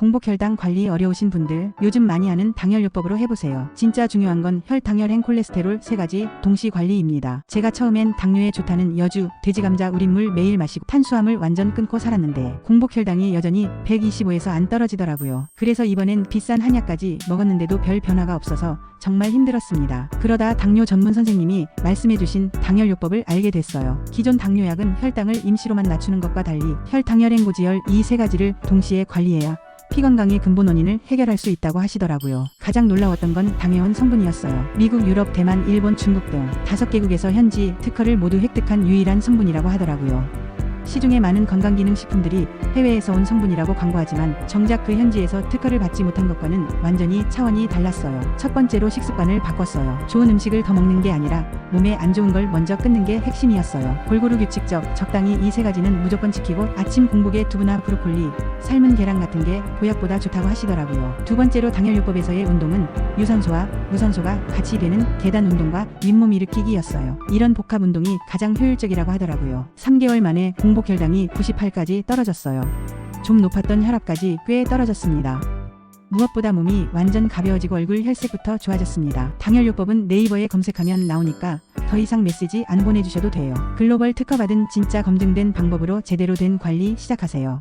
공복혈당 관리 어려우신 분들 요즘 많이 하는 당열요법으로 해보세요. 진짜 중요한 건 혈당혈행 콜레스테롤 세 가지 동시 관리입니다. 제가 처음엔 당뇨에 좋다는 여주, 돼지감자 우린물 매일 마시고 탄수화물 완전 끊고 살았는데 공복혈당이 여전히 125에서 안 떨어지더라고요. 그래서 이번엔 비싼 한약까지 먹었는데도 별 변화가 없어서 정말 힘들었습니다. 그러다 당뇨 전문 선생님이 말씀해주신 당열요법을 알게 됐어요. 기존 당뇨약은 혈당을 임시로만 낮추는 것과 달리 혈당혈 행 고지혈 이 세 가지를 동시에 관리해야 피 건강의 근본 원인을 해결할 수 있다고 하시더라고요. 가장 놀라웠던 건 당해온 성분이었어요. 미국, 유럽, 대만, 일본, 중국 등 다섯 개국에서 현지 특허를 모두 획득한 유일한 성분이라고 하더라고요. 시중에 많은 건강기능식품들이 해외에서 온 성분이라고 광고하지만 정작 그 현지에서 특허를 받지 못한 것과는 완전히 차원이 달랐어요. 첫 번째로 식습관을 바꿨어요. 좋은 음식을 더 먹는 게 아니라 몸에 안 좋은 걸 먼저 끊는 게 핵심이었어요. 골고루 규칙적, 적당히 이 세 가지는 무조건 지키고 아침 공복에 두부나 브로콜리, 삶은 계란 같은 게 보약보다 좋다고 하시더라고요. 두 번째로 당열요법에서의 운동은 유산소와 무산소가 같이 되는 계단 운동과 윗몸 일으키기였어요. 이런 복합 운동이 가장 효율적이라고 하더라고요. 3개월 만에 공복 혈당이 98까지 떨어졌어요. 좀 높았던 혈압까지 꽤 떨어졌습니다. 무엇보다 몸이 완전 가벼워지고 얼굴 혈색부터 좋아졌습니다. 당열요법은 네이버에 검색하면 나오니까 더 이상 메시지 안 보내주셔도 돼요. 글로벌 특허받은 진짜 검증된 방법으로 제대로 된 관리 시작하세요.